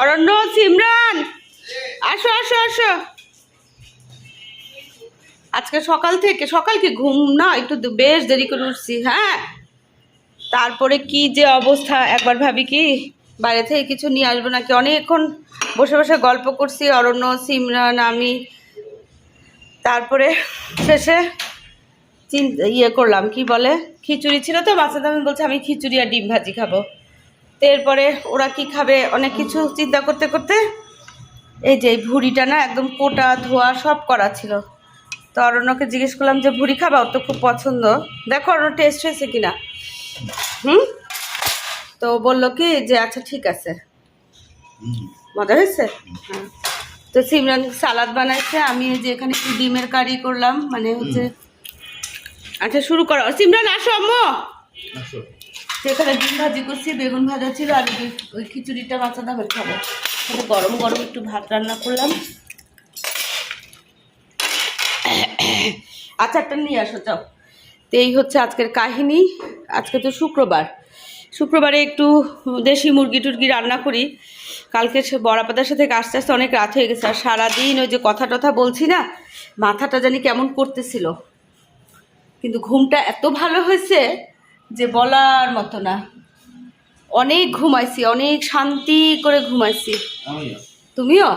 অরণ্য সিমরান। আসো আসো আসো। আজকে সকাল থেকে, সকাল কি ঘুম? না, একটু বেশ দেরি করে উঠছি হ্যাঁ? তারপরে কি যে অবস্থা? একবার ভাবি কি, বাইরে থেকে কিছু নিয়ে আসব নাকি? অনেকক্ষণ বসে বসে গল্প করছি, অরণ্য, সিমরান, আমি। তারপরে শেষে চিন্তা ইয়ে করলাম, কি বলে? খিচুড়ি ছিল তো, বাচ্চাদের আমি বলছে, আমি খিচুড়ি আর ডিম ভাজি খাব। তো এরপরে ওরা কি খাবে অনেক কিছু চিন্তা করতে করতে এই যে এই ভুড়িটা না একদম কোটা ধোয়া সব করা ছিল। তো অরণ্যকে জিজ্ঞেস করলাম যে ভুড়ি খাবা? ওর তো খুব পছন্দ। দেখো অরণ্য টেস্ট হয়েছে কিনা। হুম? তো বলল কি যে আচ্ছা ঠিক আছে। মজা হয়েছে? হ্যাঁ। তো সিমরান সালাদ বানাইছে। আমি যে এখানে একটু ডিমের কারি করলাম মানে হচ্ছে আচ্ছা শুরু করো। সিমরান আসো আম্মু। সেখানে ডিম ভাজি করছি, বেগুন ভাজা ছিল আর ওই- খিচুড়িটা বাচ্চা দামের খাব সাথে গরম গরম একটু ভাত রান্না করলাম। আচারটা নিয়ে আসো, যাও। তো এই হচ্ছে আজকের কাহিনী। আজকে তো শুক্রবার। শুক্রবারে একটু দেশি মুরগি টুরগি রান্না করি। কালকে সে বড়াপাতার সাথে আস্তে আস্তে অনেক রাত হয়ে গেছে, আর সারাদিন ওই যে কথা টথা বলছি না, মাথাটা জানি কেমন করতেছিল। কিন্তু ঘুমটা এত ভালো হয়েছে যে বলার মতো না। অনেক ঘুমাইছি অনেক শান্তি করে ঘুমাইছি। তুমিও?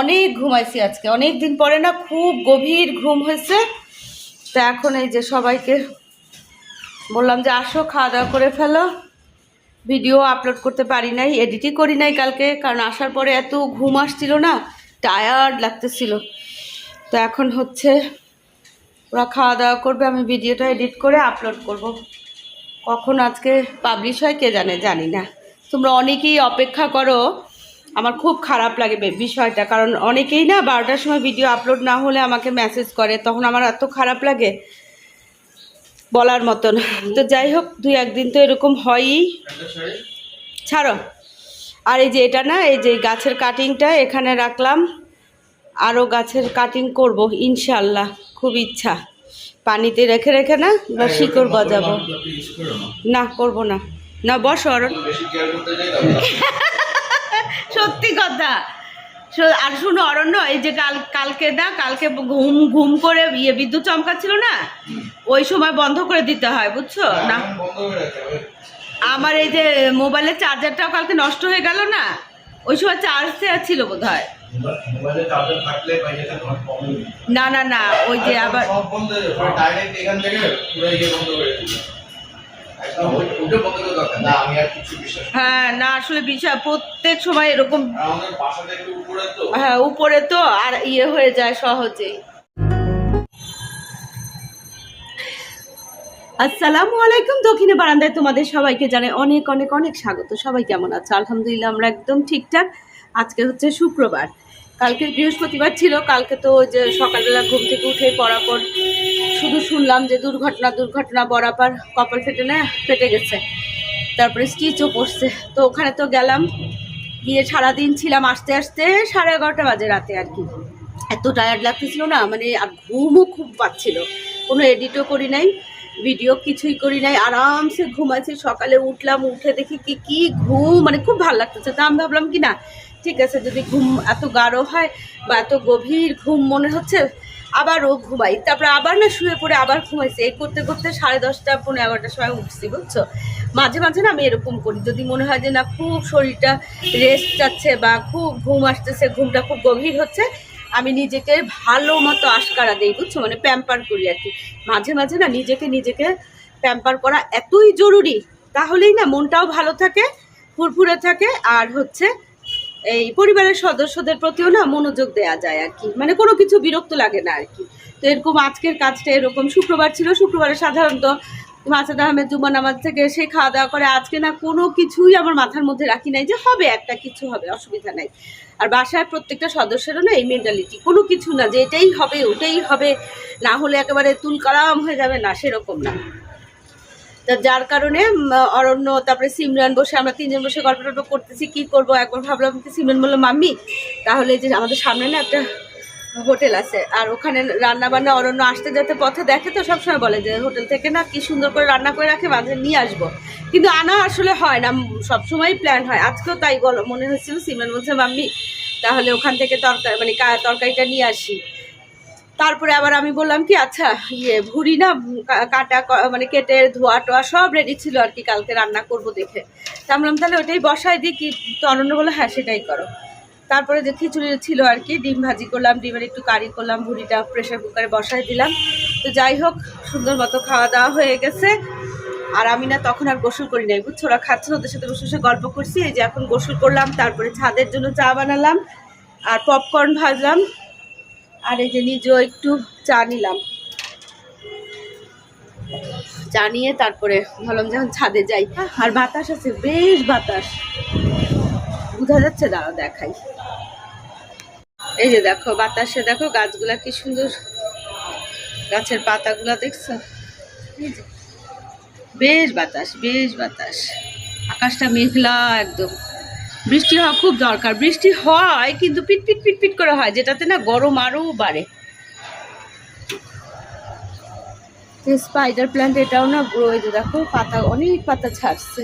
অনেক ঘুমাইছি আজকে। অনেক দিন পরে না খুব গভীর ঘুম হয়েছে। তা এখন এই যে সবাইকে বললাম যে আসো খাওয়া দাওয়া করে ফেলো। ভিডিও আপলোড করতে পারি নাই এডিটই করি নাই কালকে কারণ আসার পরে এত ঘুম আসছিল না টায়ার্ড লাগতেছিল। তো এখন হচ্ছে ওরা খাওয়া দাওয়া করবে, আমি ভিডিওটা এডিট করে আপলোড করব। কখন আজকে পাবলিশ হয় কে জানে, জানি না। তোমরা অনেকেই অপেক্ষা করো, আমার খুব খারাপ লাগে বিষয়টা, কারণ অনেকেই না বারোটার সময় ভিডিও আপলোড না হলে আমাকে মেসেজ করে, তখন আমার এত খারাপ লাগে বলার মতন। তো যাই হোক, দুই একদিন তো এরকম হয়ই। ছাড়ো। আর এই যে এটা না, এই যে গাছের কাটিংটা এখানে রাখলাম। আরও গাছের কাটিং করব ইনশাল্লাহ খুব ইচ্ছা। পানিতে রেখে রেখে না বা শিকড় গজাবো। না। করব না। না বস অরণ। সত্যি কথা। আর শুনো অরণ্য এই যে কাল কালকে না কালকে ঘুম ঘুম করে ইয়ে বিদ্যুৎ চমকাচ্ছিল না? ওই সময় বন্ধ করে দিতে হয় বুঝছ? না। আমার এই যে মোবাইলের চার্জারটাও কালকে নষ্ট হয়ে গেল না? ওই সময় চার্জ দেওয়া ছিল বোধ হয় না না না ওই যে আবার সব বন্ধ হয়ে না আমি আর কিছু বিশ্বাস করি না। হ্যাঁ না আসলে বিষয় প্রত্যেক সময় এরকম হ্যাঁ উপরে তো আর ইয়ে হয়ে যায় সহজেই। আসসালামু আলাইকুম দক্ষিণে বারান্দায় তোমাদের সবাইকে জানাই অনেক অনেক অনেক স্বাগত। সবাই কেমন আছে? আলহামদুলিল্লাহ আমরা একদম ঠিকঠাক। আজকে হচ্ছে শুক্রবার। কালকে বৃহস্পতিবার ছিল, কালকে তো যে সকালবেলা ঘুম থেকে উঠে পড়ার পর শুধু শুনলাম যে দুর্ঘটনা দুর্ঘটনা বরাবর কপাল ফেটে না, ফেটে গেছে। তারপরে স্টিচও পড়ছে। তো ওখানে তো গেলাম, গিয়ে সারাদিন ছিলাম আসতে আসতে সাড়ে এগারোটা বাজে রাতে আর কি। এত টায়ার্ড লাগতেছিল না মানে আর ঘুমও খুব পাচ্ছিল। কোনো এডিটও করি নাই ভিডিও কিছুই করি নাই, আরামসে ঘুমাইছি। সকালে উঠলাম, উঠে দেখি কি কি ঘুম মানে খুব ভালো লাগতেছে। তা আমি ভাবলাম কি না ঠিক আছে, যদি ঘুম এত গাঢ় হয় বা এত গভীর ঘুম মনে হচ্ছে, আবারও ঘুমাই। তারপরে আবার না শুয়ে পড়ে আবার ঘুমাইছি। এই করতে করতে সাড়ে দশটা পনেরো এগারোটার সময় উঠছি, বুঝছ? মাঝে মাঝে না আমি এরকম করি। যদি মনে হয় যে না খুব শরীরটা রেস্ট যাচ্ছে বা খুব ঘুম আসতেছে, ঘুমটা খুব গভীর হচ্ছে, আমি নিজেকে ভালো মতো আশকারা দিই, বুঝছ? মানে প্যাম্পার করি আর কি। মাঝে মাঝে না নিজেকে নিজেকে প্যাম্পার করা এতই জরুরি, তাহলেই না মনটাও ভালো থাকে, ফুরফুরে থাকে, আর হচ্ছে এই পরিবারের সদস্যদের প্রতিও না মনোযোগ দেওয়া যায় আর কি। মানে কোনো কিছু বিরক্ত লাগে না আর কি। তো এরকম আজকের কাজটা এরকম শুক্রবার ছিল। শুক্রবারে সাধারণত মাসাদ আহমেদ জুমা নামাজ থেকে সে খাওয়া দাওয়া করে। আজকে না কোনো কিছুই আমার মাথার মধ্যে রাখি নাই যে হবে একটা কিছু হবে, অসুবিধা নাই। আর বাসার প্রত্যেকটা সদস্যেরও না এই মেন্টালিটি কোনো কিছু না যে এটাই হবে, ওটাই হবে, না হলে একেবারে তুলকালাম হয়ে যাবে না, সেরকম না। যার কারণে অরণ্য, তারপরে সিমরান বসে, আমরা তিনজন বসে গল্প টল্প করতেছি, কি করব? একবার ভাবলাম সিমরান বলল, মাম্মি, তাহলে যে আমাদের সামনে না একটা হোটেল আছে, আর ওখানে রান্না বান্না অরণ্য আসতে যেতে পথে দেখে তো সবসময় বলে যে, হোটেল থেকে না কি সুন্দর করে রান্না করে রাখে মাঝে নিয়ে আসব। কিন্তু আনা আসলে হয় না সবসময় প্ল্যান হয়। আজকেও তাই বলো, মনে হচ্ছিল সিমেন্ট বলছে, মাম্মি, তাহলে ওখান থেকে তরকারি মানে তরকারিটা নিয়ে আসি। তারপরে আবার আমি বললাম কি আচ্ছা ইয়ে ভুড়ি না কাটা মানে কেটে ধোয়া টোয়া সব রেডি ছিল আর কি কালকে রান্না করব দেখে। তা বললাম, তাহলে ওটাই বসাই দিই কি তো অনন্য বলে হ্যাঁ সেটাই করো। তারপরে যে খিচুড়ি ছিল আর কি, ডিম ভাজি করলাম, ডিমের একটু কারি করলাম, ভুড়িটা প্রেশার কুকারে বসাই দিলাম। তো যাই হোক, সুন্দর মতো খাওয়া দাওয়া হয়ে গেছে। আর আমি না তখন আর গোসল করি নাই, বুঝছ? ওরা খাচ্ছে ওদের সাথে বসে বসে গল্প করছি। এই যে এখন গোসল করলাম, তারপরে ছাদের জন্য চা বানালাম, আর পপকর্ন ভাজলাম। আর এই যে নিজেও একটু চা নিলাম। চা নিয়ে তারপরে ভাবলাম যখন ছাদে যাই। আর বাতাস আছে, বেশ বাতাস। বোঝা যাচ্ছে, দাঁড়াও দেখাই। এই যে দেখো, বাতাসে দেখো গাছগুলা কি সুন্দর। গাছের পাতাগুলা দেখছ? বেশ বাতাস বেশ বাতাস। আকাশটা মেঘলা একদম। বৃষ্টি হওয়া খুব দরকার। বৃষ্টি হয় কিন্তু পিট পিট পিট পিট করে হয়, যেটাতে না গরম আরও বাড়ে। স্পাইডার প্ল্যান্ট এটাও না গ্রো যে দেখো, পাতা, অনেক পাতা ছাড়ছে।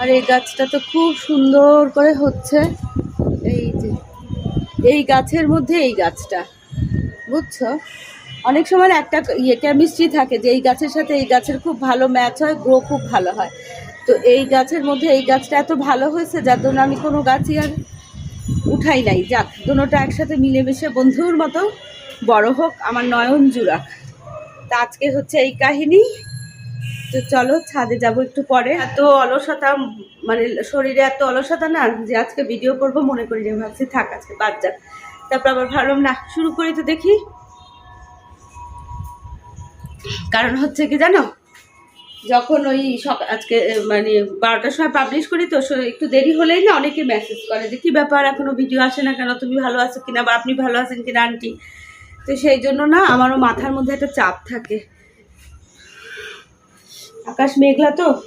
আর এই গাছটা তো খুব সুন্দর করে হচ্ছে। এই যে, এই গাছের মধ্যে এই গাছটা, বুঝছ? অনেক সময় একটা ইয়ে কেমিস্ট্রি থাকে যে এই গাছের সাথে এই গাছের খুব ভালো ম্যাচ হয় গ্রো খুব ভালো হয়। তো এই গাছের মধ্যে এই গাছটা এত ভালো হয়েছে, যার জন্য আমি কোনো গাছই আর উঠাই নাই। যাক, দুটোটা একসাথে মিলেমিশে বন্ধুর মতো বড় হোক, আমার নয়ন জুড়াক তা আজকে হচ্ছে এই কাহিনী। তো চলো, ছাদে যাব একটু পরে। এত অলসতা মানে শরীরে এত অলসতা না, যে আজকে ভিডিও করব, মনে করি যে ভাবছি থাক, আজকে বাদ যাক। তারপর আবার ভাবলাম, না, শুরু করি তো দেখি। কারণ হচ্ছে কি জানো যখন ওই সক- আজকে মানে বারোটার সময় পাবলিশ করি তো একটু দেরি হলেই না অনেকে মেসেজ করে যে, কি ব্যাপার? এখনও ভিডিও আসে না কেন? তুমি ভালো আছো কিনা? বা আপনি ভালো আছেন কিনা আন্টি তো সেই জন্য না আমারও মাথার মধ্যে একটা চাপ থাকে। আকাশ মেঘলা তো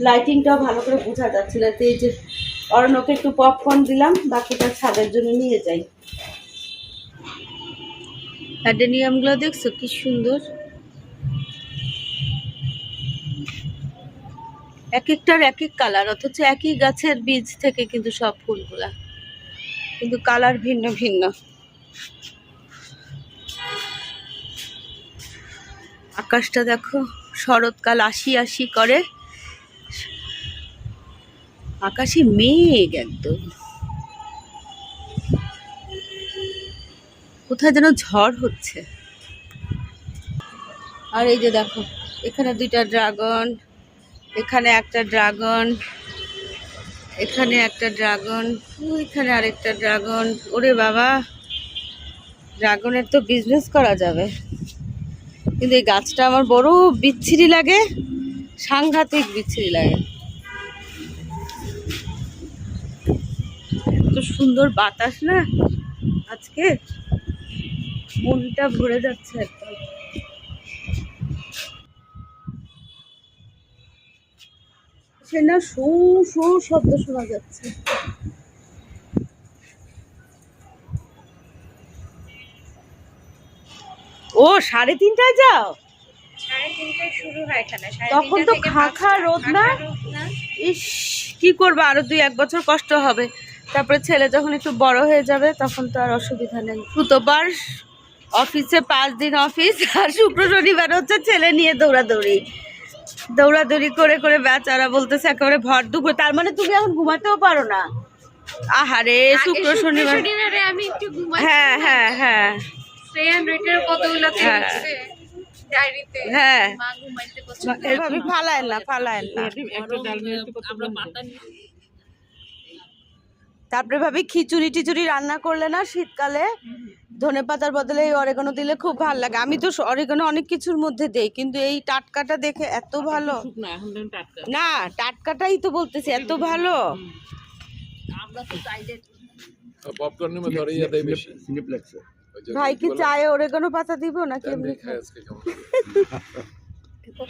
লাইটিংটাও ভালো করে বোঝা যাচ্ছে না। তো এই যে অরণ্যকে একটু পপকর্ন দিলাম, বাকিটা ছাদের জন্য নিয়ে যাই। অ্যাডেনিয়ামগুলো দেখছ? কি সুন্দর। এক একটার এক এক কালার অথচ একই গাছের বীজ থেকে কিন্তু সব ফুলগুলা। কিন্তু কালার ভিন্ন ভিন্ন। আকাশটা দেখো, শরৎকাল আসি আসি করে। আকাশে মেঘ একদম। কোথায় যেন ঝড় হচ্ছে। আর এই যে দেখো, এখানে দুইটা ড্রাগন এখানে একটা ড্রাগন, এখানে একটা ড্রাগন ওইখানে আরেকটা ড্রাগন। ওরে বাবা, ড্রাগনের তো বিজনেস করা যাবে। কিন্তু এই গাছটা আমার বড় বিচ্ছিরি লাগে, সাংঘাতিক বিচ্ছিরি লাগে। এত সুন্দর বাতাস না, আজকে মনটা ভরে যাচ্ছে একদম। সে না? শো শো শব্দ শোনা যাচ্ছে। ও সাড়ে তিনটায় যাও? তখন তো থেকে খা খা পাঁচটা। রোদ না? রোদ না? ইস কি করব? আরও দুই এক বছর কষ্ট হবে। তারপরে ছেলে যখন একটু বড় হয়ে যাবে তখন তো আর অসুবিধা নেই। শুক্রবার অফিসে পাঁচ দিন অফিস আর শুক্র শনিবার হচ্ছে ছেলে নিয়ে দৌড়াদৌড়ি। দৌড়াদৌড়ি করে করে বেচারা বলতেছে একেবারে ভর দুপুর। তার মানে তুমি এখন ঘুমাতেও পারো না। আহারে শুক্র শনিবার। আমি একটু ঘুমাই হ্যাঁ হ্যাঁ হ্যাঁ। কতগুলো হ্যাঁ। হ্যাঁ। মা ঘুমাইতে পছন্দ এভাবে ফালায় না ফালায় না। তারপরে ভাবি খিচুড়ি টিচুড়ি রান্না করলে না শীতকালে ধনে পাতার বদলে এই অরেগানো দিলে খুব ভালো লাগে। আমি তো অরেগানো অনেক কিছুর মধ্যে দেই কিন্তু এই টাটকাটা দেখে এত ভালো। না টাটকাটাই তো বলতেছি এত ভালো। ভাই কি চায় অরেগানো পাতা দিব নাকি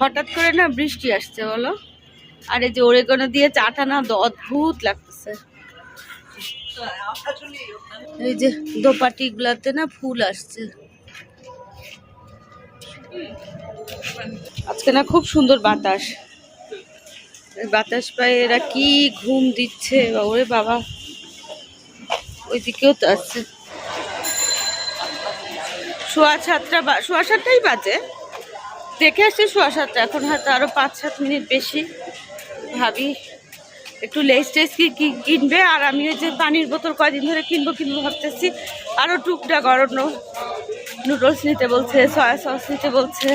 হঠাৎ করে না বৃষ্টি আসছে বলো। আর এই যে ওরেগানো দিয়ে চাটা না অদ্ভুত লাগতেছে। এই যে দোপাটি গুলাতে না ফুল আসছে। আজকে না খুব সুন্দর বাতাস। বাতাস পায়ে এরা কি ঘুম দিচ্ছে, ওরে বাবা। ওইদিকেও তো আসছে সোয়া সাতটা সোয়া সাতটাই বাজে। দেখে আসছে সোয়া সাতটা, এখন হয়তো আরও পাঁচ সাত মিনিট বেশি। ভাবি একটু লেস টেস কি কিনবে, আর আমি ওই যে পানির বোতল কয়দিন ধরে কিনবো কিনবো ভাবতেছি। আরও টুকটাক অরণ্য নুডলস নিতে বলছে সয়া সস নিতে বলছে।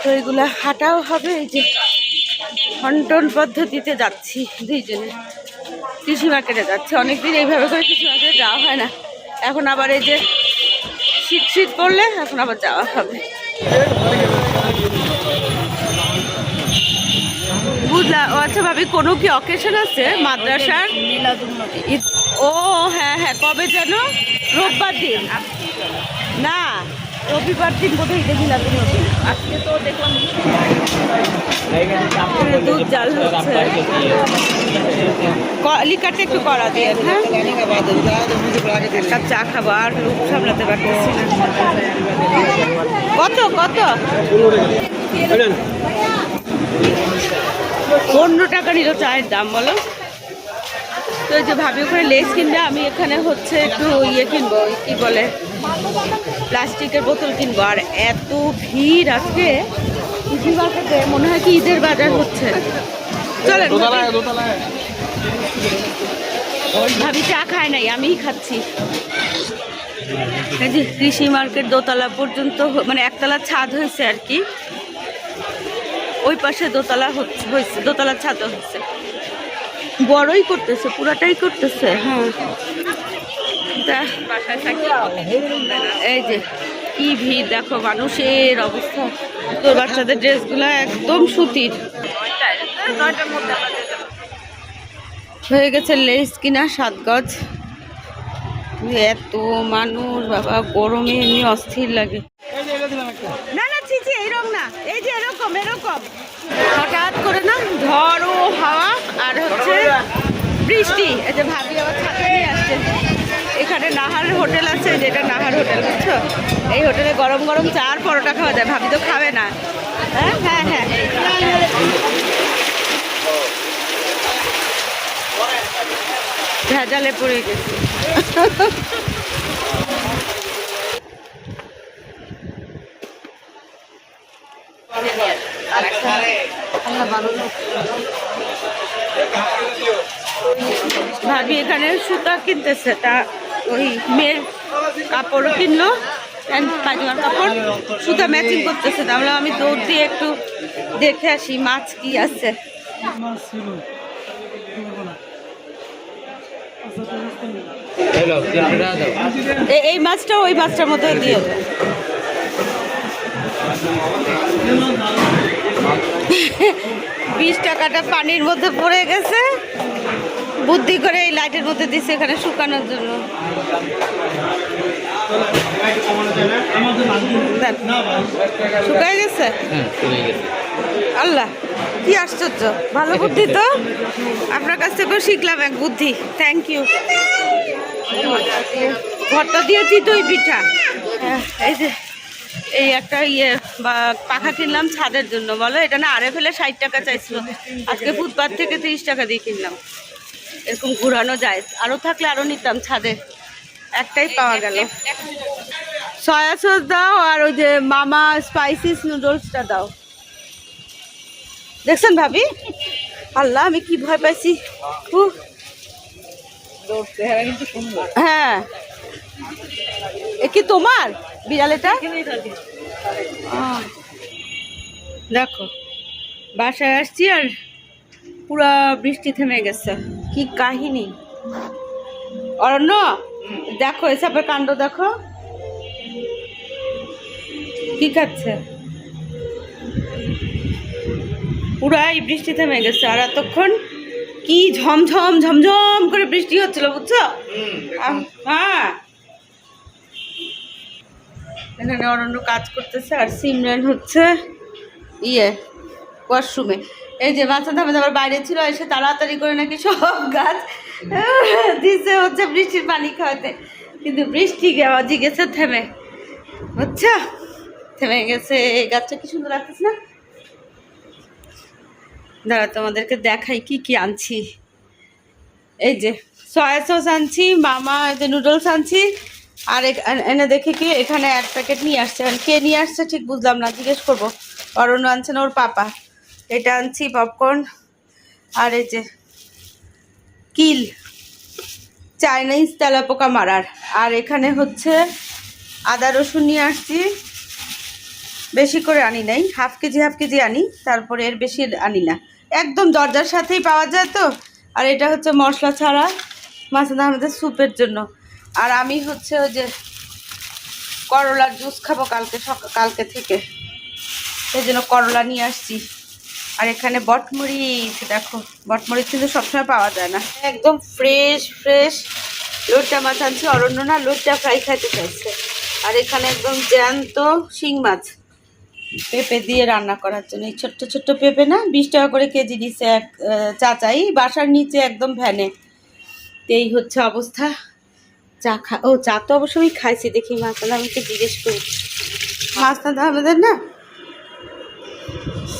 তো এগুলা হাঁটাও হবে, এই যে হন্টন পদ্ধতিতে যাচ্ছি দুইজনে। কৃষি মার্কেটে যাচ্ছি, অনেকদিন এইভাবে করে কৃষি মার্কেটে যাওয়া হয় না। এখন আবার এই যে শীত শীত পড়লে এখন আবার যাওয়া হবে। বুঝলাম ও আচ্ছা ভাবি কোনো কি অকেশন আছে মাদ্রাসার? ও হ্যাঁ হ্যাঁ কবে যেন? রোববার দিন। না রবিবার দিন বোধহয় ঈদে মিলাদুল নবী আজকে তো দেখলাম দুধ জাল হচ্ছে। ক- লিকারটা একটু করা দিয়ে হ্যাঁ? এক কাপ চা খাব আর লোক সামলাতে পারতেছি না। কত কত? পনেরো টাকা নিল চায়ের দাম বলো। তো এই যে ভাবি ওখানে লেস কিনবে আমি এখানে হচ্ছে একটু ইয়ে কিনবো কি বলে প্লাস্টিকের বোতল কিনবো। আর এত ভিড় আজকে বাজারে মনে হয় কি ঈদের বাজার হচ্ছে। চলেন ভাবি। ভাবি চা খায় নাই আমিই খাচ্ছি। এই যে কৃষি মার্কেট দোতলা পর্যন্ত মানে একতলা ছাদ হয়েছে আর কি। ওই পাশে দোতলা হচ্ছে হয়েছে দোতলা ছাদ হচ্ছে বড়ই করতেছে, পুরাটাই করতেছে হ্যাঁ। এই যে, কি ভিড়, দেখো মানুষের অবস্থা। তোর বাচ্চাদের ড্রেসগুলো একদম সুতির। হয়ে গেছে লেস কিনা, সাত গজ। এত মানুষ, বাবা, গরমে এমনি অস্থির লাগে। না না চিচি এইরকম না এই যে এরকম এরকম। হঠাৎ করে না ঝড় ও হাওয়া আর হচ্ছে বৃষ্টি। এই যে ভাবি আবার ছাতা নিয়ে আসছে। এখানে নাহার হোটেল আছে যেটা নাহার হোটেল, বুঝছ? এই হোটেলে গরম গরম চা আর পরোটা খাওয়া যায়। ভাবি তো খাবে না। হ্যাঁ হ্যাঁ হ্যাঁ। ভেজালে পড়ে গেছে। ভাবি এখানে সুতা কিনতেছে, তা ওই মেয়ের কাপড়ও কিনলো পায়জামার কাপড়, সুতা ম্যাচিং করতেছে। তাহলে আমি দৌড় দিয়ে একটু দেখে আসি, মাছ কি আছে। এই মাছটা ওই মাছটার মধ্যে দিয়ে বিশ টাকাটা পানির মধ্যে পড়ে গেছে। বুদ্ধি করে এই লাইটের মধ্যে দিছে এখানে শুকানোর জন্য। শুকায় গেছে? আল্লাহ কি আশ্চর্য। ভালো বুদ্ধি তো? আপনার কাছ থেকেও শিখলাম এক বুদ্ধি। থ্যাংক ইউ ভর্তা দিয়েছি দই পিঠা। এই যে এই একটা ইয়ে বা পাখা কিনলাম ছাদের জন্য বলো? এটা না আরে ফেলে ষাট টাকা চাইছিল। আজকে ফুটপাথ থেকে তিরিশ টাকা দিয়ে কিনলাম। এরকম ঘুরানো যায়। আরও থাকলে আরও নিতাম ছাদে। একটাই পাওয়া গেল। সয়া সস দাও আর ওই যে মামা স্পাইসিস নুডলসটা দাও। দেখছেন ভাবি? আল্লাহ আমি কি ভয় পাইছি। হ্যাঁ। এ কি তোমার বিড়াল এটা? আহ, দেখো বাসায় আসছি আর পুরা বৃষ্টি থেমে গেছে। কি কাহিনী? অরণ্য দেখো এসবের কাণ্ড দেখো। কি খাচ্ছে? পুরাই বৃষ্টি থেমে গেছে আর এতক্ষণ কি ঝমঝম ঝমঝম করে বৃষ্টি হচ্ছিল বুঝছ? হ্যাঁ। এখানে অরণ্য কাজ করতেছে আর সিমরান হচ্ছে ইয়ে ওয়াশরুমে। এই যে বাচ্চা ধামে আবার বাইরে ছিল, এসে তাড়াতাড়ি করে নাকি সব গাছ, দিছে হচ্ছে বৃষ্টির পানি খাওয়াতে। কিন্তু বৃষ্টি আওয়াজই গেছে, থেমে। বুঝছ? থেমে গেছে। এই গাছটা কি সুন্দর লাগতেছে না? দাঁড়া তোমাদেরকে দেখাই কি কি আনছি। এই যে সয়া সস আনছি, মামা এই যে নুডলস আনছি। আর এনে দেখি কি এখানে এক প্যাকেট নিয়ে আসছে। এখন কে নিয়ে আসছে ঠিক বুঝলাম না, জিজ্ঞেস করব। অরণ্য আনছেন ওর পাপা। এটা আনছি পপকর্ন আর এই যে কিল। চাইনিজ তেলাপোকা মারার। আর এখানে হচ্ছে আদা রসুন নিয়ে আসছি। বেশি করে আনি নাই। হাফ কেজি হাফ কেজি আনি। তারপরে এর বেশি আনি না। একদম দরজার সাথেই পাওয়া যায় তো। আর এটা হচ্ছে মশলা ছাড়া মাসাদ আহমেদের স্যুপের জন্য। আর আমি হচ্ছে ওই যে করলার জুস খাব কালকে কালকে থেকে। সেই জন্য করলা নিয়ে আসছি। আর এখানে বটমরিচ দেখো বটমরিচ কিন্তু সবসময় পাওয়া যায় না। একদম ফ্রেশ ফ্রেশ লোটটা মাছ আনছি, অরণ্য না, লোটটা ফ্রাই খাইতে চাইছে। আর এখানে একদম জ্যান্ত শিং মাছ। পেঁপে দিয়ে রান্না করার জন্য। এই ছোট্ট ছোট্ট পেঁপে না, বিশ টাকা করে কেজি দিচ্ছে এক চাচাই। বাসার নিচে একদম ভ্যানে। এই হচ্ছে অবস্থা। চা খা ও চা তো অবশ্যই খাইছি দেখি মাছটা আমি তো জিজ্ঞেস করি মাছটা আমাদের না?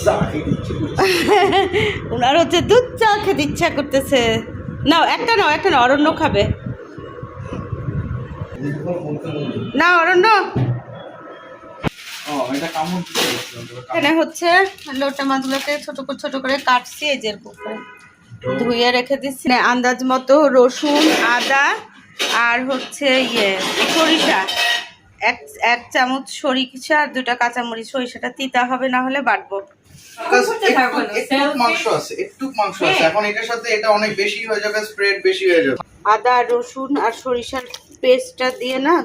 ওনার হচ্ছে দুধ চা খেতে ইচ্ছা করতেছে। না একটা নাও একটা নাও অরণ্য খাবে। না অরণ্য। এখানে হচ্ছে লোটা মাছগুলোকে ছোট করে ছোট করে কাটছি এই যে ধুয়ে রেখে দিচ্ছি। আন্দাজ মতো রসুন আদা আর হচ্ছে ইয়ে সরিষা। এক এক চামচ সরিষা আর দুটা কাঁচামরিচ। সরিষাটা তিতা হবে না হলে বাটবো। Because একটু- একটু মাংস আছে একটু মাংস আছে। এখন এটার সাথে এটা অনেক বেশি হয়ে যাবে স্প্রেড বেশি হয়ে যাবে। আদা রসুন আর সরিষার পেস্টটা দিয়ে না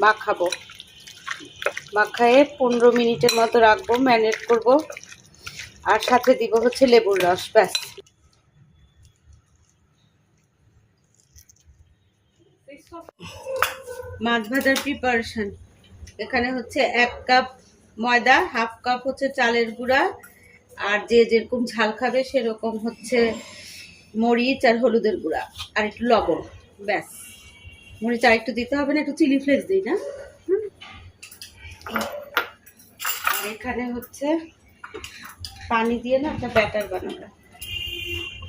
মাখাবো। মাখায়ে পনেরো মিনিটের মতো রাখব ম্যারিনেট করব। আর সাথে দিব হচ্ছে লেবুর রস ব্যাস। মাছ ভাজার প্রিপারেশন এখানে হচ্ছে এক কাপ ময়দা, হাফ কাপ হচ্ছে চালের গুঁড়া, আর যে যেরকম ঝাল খাবে সেরকম হচ্ছে মরিচ আর হলুদের গুঁড়া, আর একটু লবণ, ব্যাস। মরিচ আর একটু দিতে হবে না, একটু চিলি ফ্লেক্স দিই না? আর এখানে হচ্ছে পানি দিয়ে না একটা ব্যাটার বানাবো।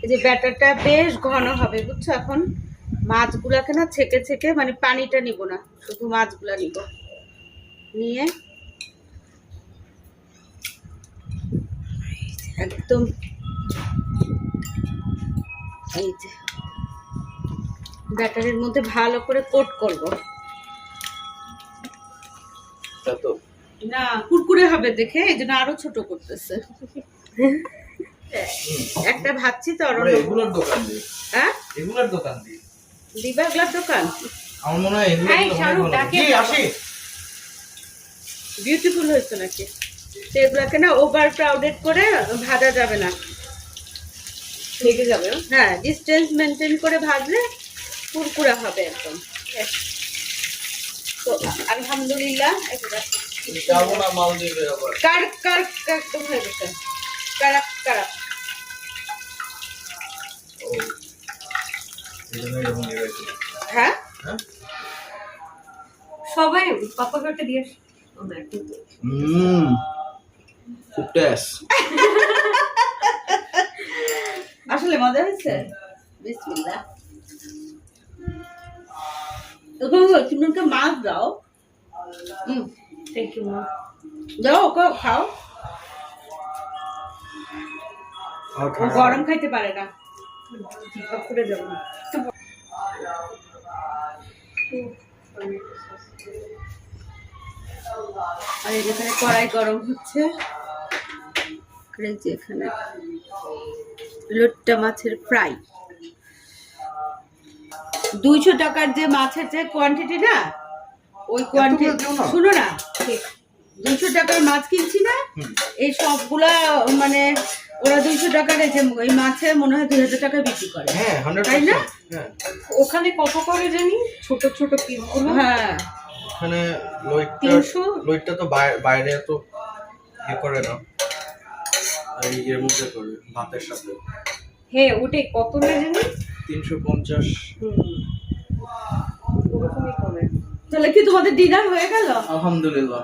এই যে ব্যাটারটা বেশ ঘন হবে, বুঝছ এখন? মাছগুলাকে না ছেঁকে ছেঁকে মানে পানিটা নিব না শুধু মাছগুলা নিব। নিয়ে একদম এই যে ব্যাটারের মধ্যে ভালো করে কোট করব। না কুরকুরে হবে দেখে এই জন্য আরও ছোট করতেছে। একটা ভাবছি তো অরণ্য এগুলোর দোকান দিই হ্যাঁ? এগুলোর দোকান দিই দিবা এগুলার দোকান? আমার মনে হয় এগুলো এই, অনেক শাহরুখ, ভালো ডাকে আসি। বিউটিফুল হয়েছে নাকি? তো এগুলাকে না ওভার ক্রাউডেড করে ভাজা যাবে না। লেগে যাবে? হ্যাঁ ডিস্টেন্স মেনটেন করে ভাজলে কুরকুরা হবে একদম। তো আলহামদুলিল্লাহ কার কার একদম হয়ে গেছে কারাক কারাক ও এই জন্য এরকম ইয়ে হয়েছিল। হ্যাঁ? হ্যাঁ? সবাই পাপা কাকে দিয়ে হুম। খুব টেস্ট আসলে মজা হয়েছে? বিসমিল্লাহ। মাছ দাও। হুম। থ্যাংক ইউ মা দাও ওকে খাও। গরম খাইতে পারে না। আর এই যেখানে কড়াই গরম হচ্ছে। এখানে লোট্টা মাছের ফ্রাই। দুইশো টাকার যে মাছের যে কোয়ান্টিটি না ওই কোয়ান্টিটি। শুনো না দুইশো টাকার মাছ কিনছি না এই সবগুলা মানে ওরা দুইশো টাকার এই যে এই মাছে মনে হয় দুই হাজার টাকা বিক্রি করে। হ্যাঁ তাই না? হ্যাঁ। ওখানে কত করে জানি? ছোট ছোট পিসগুলো। হ্যাঁ। ওখানে তিনশো? লইটটা তো বাইরে তো ইয়ে করে না। এই এর মধ্যে করে ভাতের সাথে। হ্যাঁ ওটাই কত না জানি? তিনশো পঞ্চাশ। ওরকমই করে। তাহলে কি তোমাদের ডিনার হয়ে গেল? আলহামদুলিল্লাহ।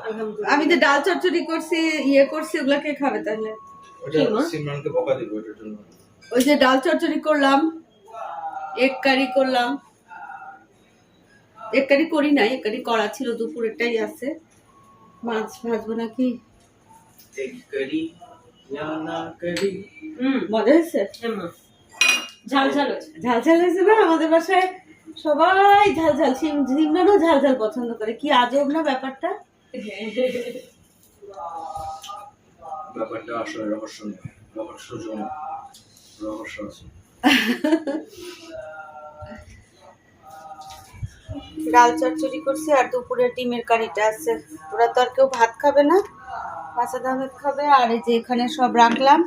আমি তো ডাল চচ্চড়ি করছি ইয়ে করছি ওগুলা কে খাবে তাহলে? ওটা সিমরানকে বকা দিব ওটার জন্য। ওই যে ডাল চচ্চড়ি করলাম এগ কারি করলাম। এগ কারি করি নাই এগ কারি করা ছিল দুপুরেরটাই আছে। মাছ ভাজবো নাকি? এক করি হুম মজা হয়েছে? ঝাল ঝাল ঝাল ঝাল হয়েছে না? আমাদের বাসায় সবাই ঝাল ঝাল সিমরানও ঝাল ঝাল পছন্দ করে। কি আজব না ব্যাপারটা? ব্যাপারটা আসলে রহস্যময়। রহস্যজনক রহস্য আছে। ডাল চচ্চড়ি করছি আর দুপুরে ডিমের কারিটা আছে। ওরা তো আর কেউ ভাত খাবে না। মাছের আহমেদ খাবে। আর এই যে এখানে সব রাখলাম।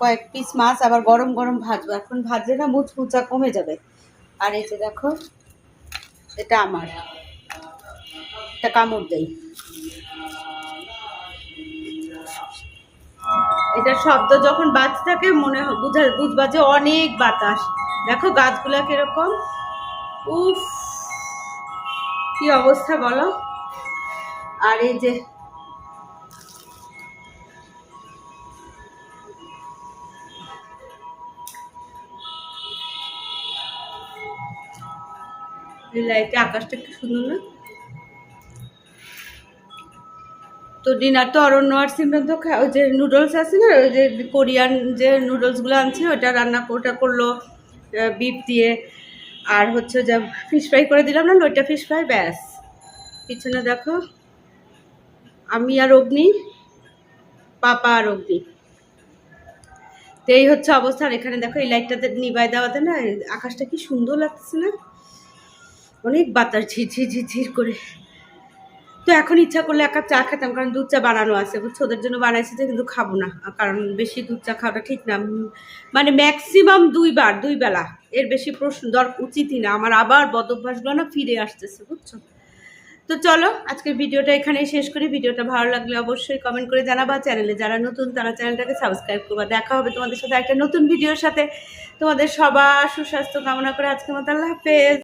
কয়েক পিস মাছ, আবার গরম গরম ভাজবো। এখন ভাজলে না মুচমুচা কমে যাবে। আর এই যে দেখো, এটা আমার। এটা কামড় দেই এটার শব্দ যখন বাজ থাকে, মনে বুঝা বুঝবা যে অনেক বাতাস। দেখো গাছগুলা কীরকম। উফ, কি অবস্থা বলো। আর এই যে লাইটে আকাশটা কি সুন্দর না? তো ডিনার তো অরণ্য আর সিমরান তো ওই যে নুডলস আছে না, ওই যে কোরিয়ান যে নুডলসগুলো আনছে ওটা রান্না ওটা করল বিফ দিয়ে। আর হচ্ছে যা ফিশ ফ্রাই করে দিলাম না ওইটা ফিশ ফ্রাই ব্যাস। পিছনে দেখো, আমি আর অগ্নি, পাপা আর অগ্নি। তো এই হচ্ছে অবস্থা, আর এখানে দেখো, এই লাইটটাতে নিবাই দেওয়াতে না আকাশটা কি সুন্দর লাগতেছে না। অনেক বাতাস, ঝিরঝির ঝিরঝির করে। তো এখন ইচ্ছা করলে এক কাপ চা খেতাম, কারণ দুধ চা বানানো আছে। বুঝছ ওদের জন্য বানাইছি যে, কিন্তু খাব না, কারণ বেশি দুধ চা খাওয়াটা ঠিক না। মানে ম্যাক্সিমাম দুইবার দুই বেলা এর বেশি প্রশ্ন দর উচিতই না। আমার আবার বদভ্যাসগুলো না ফিরে আসতেছে, বুঝছ? তো চলো, আজকের ভিডিওটা এখানেই শেষ করি। ভিডিওটা ভালো লাগলে অবশ্যই কমেন্ট করে জানাবা। চ্যানেলে যারা নতুন, তারা চ্যানেলটাকে সাবস্ক্রাইব করবা। দেখা হবে তোমাদের সাথে একটা নতুন ভিডিওর সাথে। তোমাদের সবার সুস্বাস্থ্য কামনা করে আজকের মতো আল্লাহ হাফেজ।